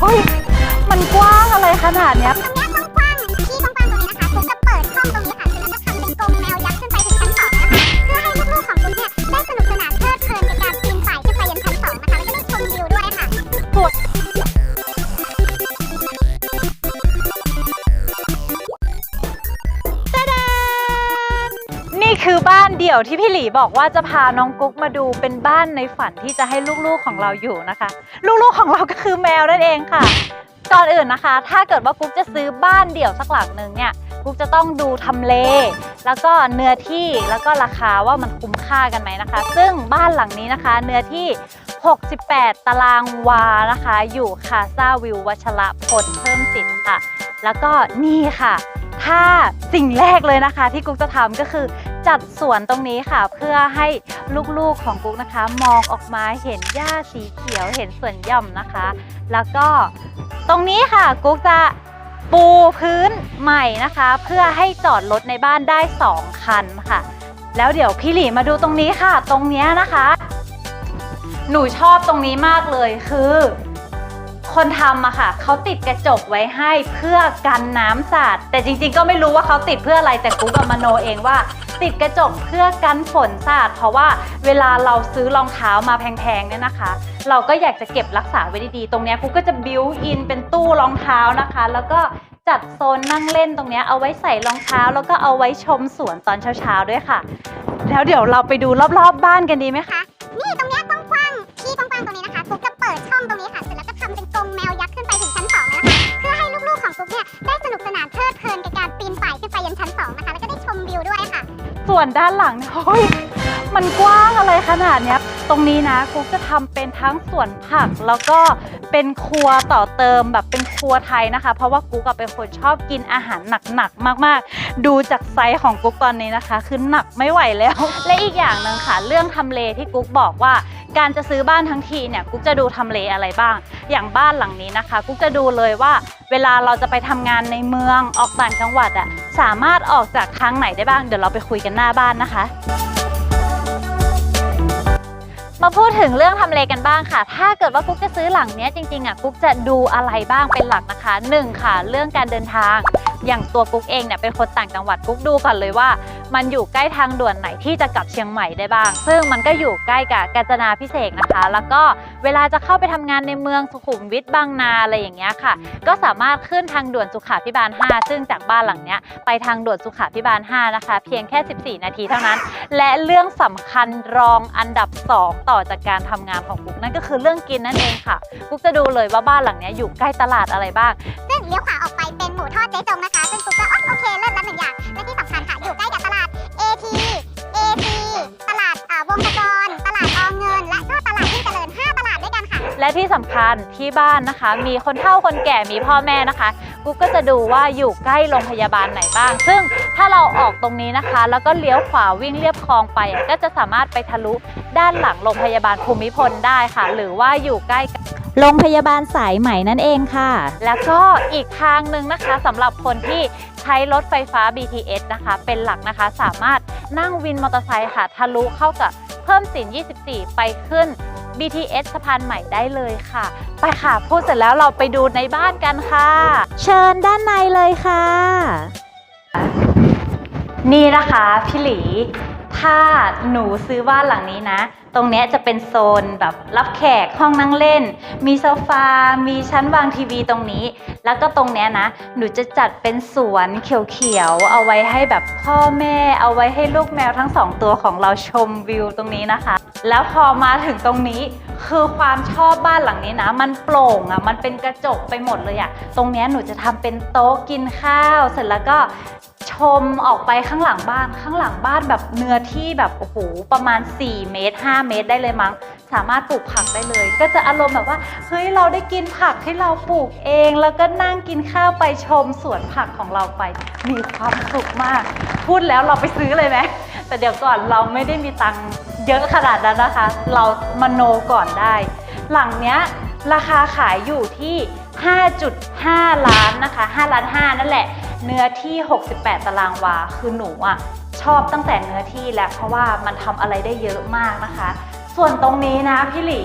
เฮ้ย มันกว้างอะไรขนาดเนี้ย เดี่ยวที่พี่หลีบอกว่าจะพาน้องกุ๊กมาดูเป็นบ้านในฝันที่จะให้ลูกๆของเราอยู่นะคะ ลูกๆของเราก็คือแมวนั่นเองค่ะ ก่อนอื่นนะคะ ถ้าเกิดว่ากุ๊กจะซื้อบ้านเดี่ยวสักหลังหนึ่งเนี่ยกุ๊กจะต้องดูทำเล แล้วก็เนื้อที่แล้วก็ราคาว่ามันคุ้มค่ากันไหมนะคะ ซึ่งบ้านหลังนี้นะคะ เนื้อที่ 68 ตารางวานะคะ อยู่คาซาวิววัชระพลเพิ่มสินค่ะ แล้วก็นี่ค่ะ ถ้าสิ่งแรกเลยนะคะ ที่กุ๊กจะทำก็คือจัดสวนตรงนี้ค่ะ เพื่อให้ลูกๆของกุ๊กนะคะ มองออกมาเห็นหญ้าสีเขียวเห็นสวนหย่อมนะคะ แล้วก็ตรงนี้ค่ะกุ๊กจะปูพื้นใหม่นะคะ เพื่อให้จอดรถในบ้านได้ 2 คันค่ะ แล้วเดี๋ยวพี่หลีมาดูตรงนี้ค่ะ ตรงเนี้ยนะคะ หนูชอบตรงนี้มากเลยคือ คนทำอะค่ะเขาติดกระจกไว้ให้เพื่อกันน้ำสาดแต่จริงๆก็ไม่รู้ว่าเขาติดเพื่ออะไรแต่กูกับมโนเองว่า ติดกระจกเพื่อกันฝนสาดเพราะว่าเวลาเราซื้อรองเท้ามาแพงๆเนี่ยนะคะ เราก็อยากจะเก็บรักษาไว้ดีๆ ตรงเนี้ยกูก็จะบิวอินเป็นตู้รองเท้านะคะ แล้วก็จัดโซนนั่งเล่นตรงเนี้ยเอาไว้ใส่รองเท้า แล้วก็เอาไว้ชมสวนตอนเช้าๆด้วยค่ะ แล้วเดี๋ยวเราไปดูรอบๆบ้านกันดีไหมคะ นี่ตรงเนี้ย วนด้านหลังเนี่ยเฮ้ยมันกว้างอะไรขนาดเนี้ยตรงนี้นะกุ๊กจะทำเป็นทั้งสวนผักแล้วก็ เป็นครัวต่อเติมแบบเป็นครัวไทยนะคะ เพราะว่ากุ๊กอะเป็นคนชอบกินอาหารหนักๆมากๆ ดูจากไซส์ของกุ๊กตอนนี้นะคะคือหนักไม่ไหวแล้ว และอีกอย่างหนึ่งค่ะ เรื่องทำเลที่กุ๊กบอกว่า การจะซื้อบ้านทั้งทีเนี่ยกุ๊กจะดูทำเลอะไรบ้าง อย่างบ้านหลังนี้นะคะกุ๊กจะดูเลยว่า เวลาเราจะไปทำงานในเมืองออกต่างจังหวัดอะสามารถออกจากทางไหนได้บ้าง เดี๋ยวเราไปคุยกันหน้าบ้านนะคะ มาพูดถึงเรื่องทำเลกันบ้างค่ะ ถ้าเกิดว่ากุ๊กจะซื้อหลังเนี้ยจริงๆอะกุ๊กจะดูอะไรบ้างเป็นหลักนะคะหนึ่งค่ะ เรื่องการเดินทาง อย่างตัวกุ๊กเองเนี่ยเป็นคนต่างจังหวัดกุ๊กดูก่อนเลยว่า มันอยู่ใกล้ทางด่วนไหนที่จะกลับเชียงใหม่ได้บ้าง ซึ่งมันก็อยู่ใกล้กับกาญจนาพิเศษนะคะ แล้วก็เวลาจะเข้าไปทำงานในเมืองสุขุมวิทบางนาอะไรอย่างเงี้ยค่ะ ก็สามารถขึ้นทางด่วนสุขาพิบาล 5 ซึ่งจากบ้านหลังเนี้ยไปทางด่วนสุขาพิบาล 5 นะคะ เพียงแค่ 14 นาทีเท่านั้น และเรื่องสำคัญรองอันดับ 2 ต่อจากการทำงานของกุ๊กนั่นก็คือเรื่องกินนั่นเองค่ะกุ๊กจะดูเลยว่าบ้านหลังเนี้ยอยู่ใกล้ตลาดอะไรบ้างซึ่ง เลี้ยวขวาออกไปเป็นหมูทอดเจ๊จงนะคะ ซึ่งกุ๊กก็โอเคเลิศละหนึ่งอย่าง และที่สำคัญค่ะอยู่ใกล้กับตลาด AT AP ตลาดอ่าวงศกรตลาดอเงิน และก็ตลาดยิ่งเจริญ 5 ตลาดด้วยกันค่ะ และที่สำคัญที่บ้านนะคะ มีคนเฒ่าคนแก่มีพ่อแม่นะคะกุ๊กก็จะดูว่าอยู่ใกล้โรงพยาบาลไหนบ้าง ซึ่งถ้าเราออกตรงนี้นะคะ แล้วก็เลี้ยวขวาวิ่งเลียบคลองไป ก็จะสามารถไปทะลุด้านหลังโรงพยาบาลภูมิพลได้ค่ะ หรือว่าอยู่ใกล้ โรงพยาบาลสายใหม่นั่นเองค่ะ แล้วก็อีกทางหนึ่งนะคะสำหรับคนที่ใช้รถไฟฟ้า BTS นะคะ เป็นหลักนะคะสามารถนั่งวินมอเตอร์ไซค์ค่ะทะลุเข้ากับเพิ่มสิน 24 ไปขึ้น BTS สะพานใหม่ได้เลยค่ะ ไปค่ะ พูดเสร็จแล้วเราไปดูในบ้านกันค่ะ เชิญด้านในเลยค่ะ นี่นะคะพี่หลี ถ้าหนูซื้อบ้านหลังนี้นะ ตรงเนี้ยจะเป็นโซนแบบรับแขกห้องนั่งเล่น มีโซฟา มีชั้นวางทีวีตรงนี้ แล้วก็ตรงเนี้ยนะ หนูจะจัดเป็นสวนเขียวๆ เอาไว้ให้แบบพ่อแม่ เอาไว้ให้ลูกแมวทั้งสองตัวของเราชมวิวตรงนี้นะคะ แล้วพอมาถึงตรงนี้คือความชอบบ้านหลังนี้นะ มันโปร่งอะ่ะมันเป็นกระจกไปหมดเลยอะ่ะตรงเนี้ยหนูจะทำเป็นโต๊ะกินข้าว เสร็จแล้วก็ ชมออกไปข้างหลังบ้านข้างหลังบ้านแบบเนื้อที่แบบโอ้โหประมาณ 4 เมตร 5 เมตรได้เลยมั้ง สามารถปลูกผักได้เลย ก็จะอารมณ์แบบว่าเฮ้ยเราได้กินผักที่เราปลูกเอง แล้วก็นั่งกินข้าวไปชมสวนผักของเราไปมีความสุขมาก พูดแล้วเราไปซื้อเลยไหมแต่เดี๋ยวก่อนเราไม่ได้มีตังค์เยอะขนาดนั้นนะคะ เรามโนก่อนได้ หลังเนี้ยราคาขายอยู่ที่ 5.5 ล้านนะคะ 5 ล้าน 5 นั่นแหละ เนื้อที่ 68 ตารางวา คือหนูอะชอบตั้งแต่เนื้อที่แล้วเพราะว่ามันทำอะไรได้เยอะมากนะคะ ส่วนตรงนี้นะพี่หลี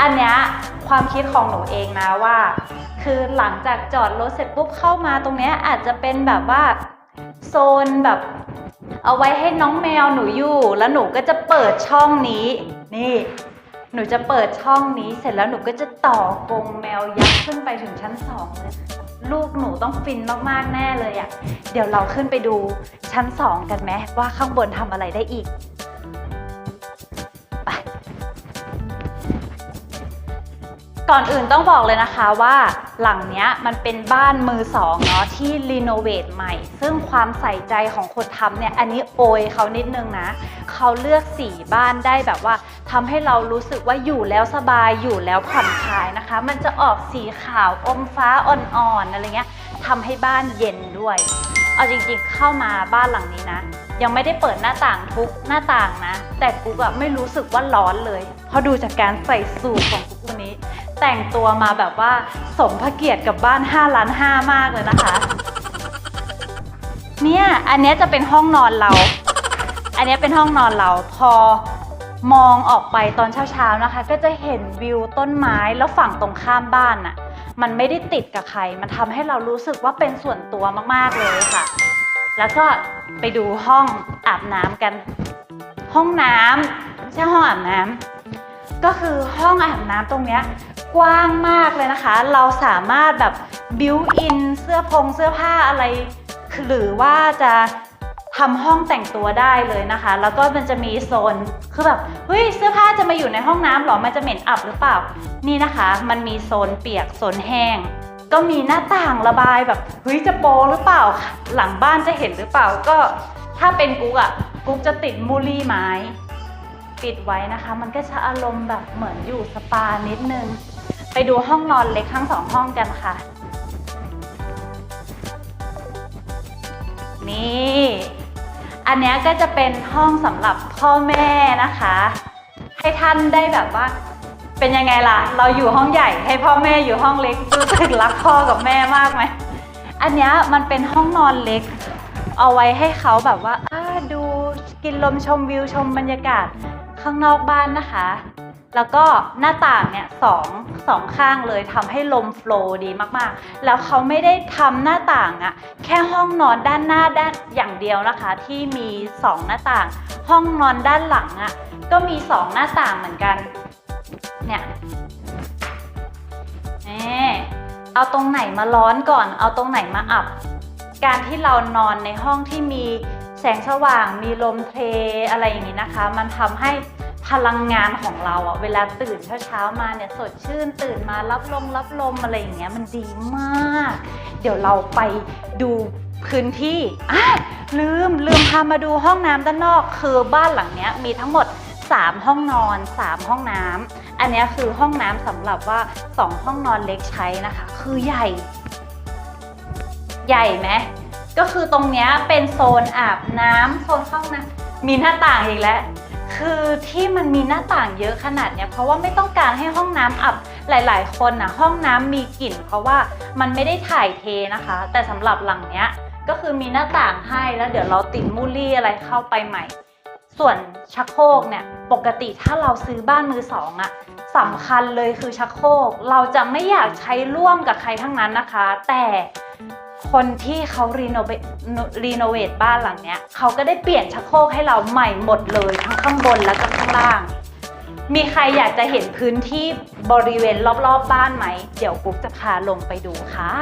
อันเนี้ยความคิดของหนูเองนะว่า คือหลังจากจอดรถเสร็จปุ๊บเข้ามาตรงเนี้ยอาจจะเป็นแบบว่าโซนแบบเอาไว้ให้น้องแมวหนูอยู่ แล้วหนูก็จะเปิดช่องนี้ นี่ หนูจะเปิดช่องนี้เสร็จแล้วหนูก็จะต่อกรงแมวยักษ์ขึ้นไปถึงชั้นสองเลย ลูกหนูต้องฟินมากๆแน่เลยอะ่ะ เดี๋ยวเราขึ้นไปดูชั้นสองกันไหมว่าข้างบนทำอะไรได้อีกไปก่อนอื่นต้องบอกเลยนะคะว่าหลังเนี้ยมันเป็นบ้านมือสองเนาะที่รีโนเวทใหม่ ซึ่งความใส่ใจของคนทำเนี่ยอันนี้โอยเขานิดนึงนะ เขาเลือกสีบ้านได้แบบว่าทำให้เรารู้สึกว่าอยู่แล้วสบายอยู่แล้วผ่อนคลายนะคะ มันจะออกสีขาวอมฟ้าอ่อนๆอะไรเงี้ยทำให้บ้านเย็นด้วย เอาจริงๆเข้ามาบ้านหลังนี้นะ ยังไม่ได้เปิดหน้าต่างทุกหน้าต่างนะ แต่กูก็ไม่รู้สึกว่าร้อนเลย เพราะดูจากการใส่สูทของกูวันนี้ แต่งตัวมาแบบว่าสมพระเกียรติกับบ้าน5ล้าน5มากเลยนะคะ เนี่ย อันนี้จะเป็นห้องนอนเรา อันนี้เป็นห้องนอนเราพอมองออกไปตอนเช้าๆนะคะ ก็จะเห็นวิวต้นไม้แล้วฝั่งตรงข้ามบ้านน่ะมันไม่ได้ติดกับใคร มันทำให้เรารู้สึกว่าเป็นส่วนตัวมากๆเลยค่ะ แล้วก็ไปดูห้องอาบน้ำกัน ห้องน้ำไม่ใช่ห้องอาบน้ำก็คือห้องอาบน้ำตรงเนี้ยกว้างมากเลยนะคะ เราสามารถแบบบิวอินเสื้อพงเสื้อผ้าอะไร หรือว่าจะ ทำห้องแต่งตัวได้เลยนะคะ แล้วก็มันจะมีโซนคือแบบเฮ้ยเสื้อผ้าจะมาอยู่ในห้องน้ำหรอมันจะเหม็นอับหรือเปล่า นี่นะคะ มันมีโซนเปียกโซนแห้ง ก็มีหน้าต่างระบายแบบเฮ้ยจะโปหรือเปล่า หลังบ้านจะเห็นหรือเปล่าก็ถ้าเป็นกุ๊กอะกุ๊กจะติดมูลี่ไม้ปิดไว้นะคะ มันก็จะอารมณ์แบบเหมือนอยู่สปานิดนึง ไปดูห้องนอนเล็กทั้งสองห้องกันค่ะ นี่ อันนี้ก็จะเป็นห้องสำหรับพ่อแม่นะคะ ให้ท่านได้แบบว่า เป็นยังไงล่ะ เราอยู่ห้องใหญ่ให้พ่อแม่อยู่ห้องเล็กรู้สึกรักพ่อกับแม่มากไหมอันนี้มันเป็นห้องนอนเล็ก เอาไว้ให้เขาแบบว่าดูกินลมชมวิวชมบรรยากาศ ข้างนอกบ้านนะคะ แล้วก็หน้าต่างเนี่ยสองสองข้างเลยทำให้ลมโฟลดีมากๆ แล้วเขาไม่ได้ทำหน้าต่างอะแค่ห้องนอนด้านหน้าด้านอย่างเดียวนะคะ ที่มีสองหน้าต่าง ห้องนอนด้านหลังอะก็มีสองหน้าต่างเหมือนกัน เนี่ยเอาตรงไหนมาร้อนก่อน เอาตรงไหนมาอับ การที่เรานอนในห้องที่มีแสงสว่าง มีลมเทอะไรอย่างนี้นะคะ มันทำให้ พลังงานของเราอะเวลาตื่นเช้าๆมาเนี่ยสดชื่นตื่นมารับลมรับลมอะไรอย่างเงี้ยมันดีมาก เดี๋ยวเราไปดูพื้นที่อะลืมลืมพามาดูห้องน้ำด้านนอก คือบ้านหลังเนี้ยมีทั้งหมด 3 ห้องนอน 3 ห้องน้ำอันเนี้ยคือห้องน้ำสำหรับว่า 2 ห้องนอนเล็กใช้นะคะ คือใหญ่ ใหญ่ไหมก็คือตรงเนี้ยเป็นโซนอาบน้ำโซนห้องน้ำมีหน้าต่างอีกแล้ว คือที่มันมีหน้าต่างเยอะขนาดเนี้ยเพราะว่าไม่ต้องการให้ห้องน้ำอับหลาย ๆ คนนะห้องน้ำมีกลิ่น เพราะว่ามันไม่ได้ถ่ายเทนะคะ แต่สำหรับหลังเนี้ยก็คือมีหน้าต่างให้แล้วเดี๋ยวเราติดมูลลี่อะไรเข้าไปใหม่ ส่วนชักโครกเนี่ยปกติถ้าเราซื้อบ้านมือสองอะสำคัญเลยคือชักโครกเราจะไม่อยากใช้ร่วมกับใครทั้งนั้นนะคะ แต่ คนที่เขารีโนเวทรีโนเวทบ้านหลังเนี้ยเขาก็ได้เปลี่ยนชักโครกให้เราใหม่หมดเลยทั้งข้างบนและก็ข้างล่าง มีใครอยากจะเห็นพื้นที่บริเวณรอบๆบบ้านไหม เดี๋ยวกุ๊กจะพาลงไปดูค่ะ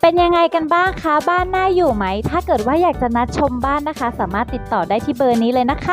เป็นยังไงกันบ้างคะ บ้านน่าอยู่ไหม ถ้าเกิดว่าอยากจะนัดชมบ้านนะคะ สามารถติดต่อได้ที่เบอร์นี้เลยนะคะ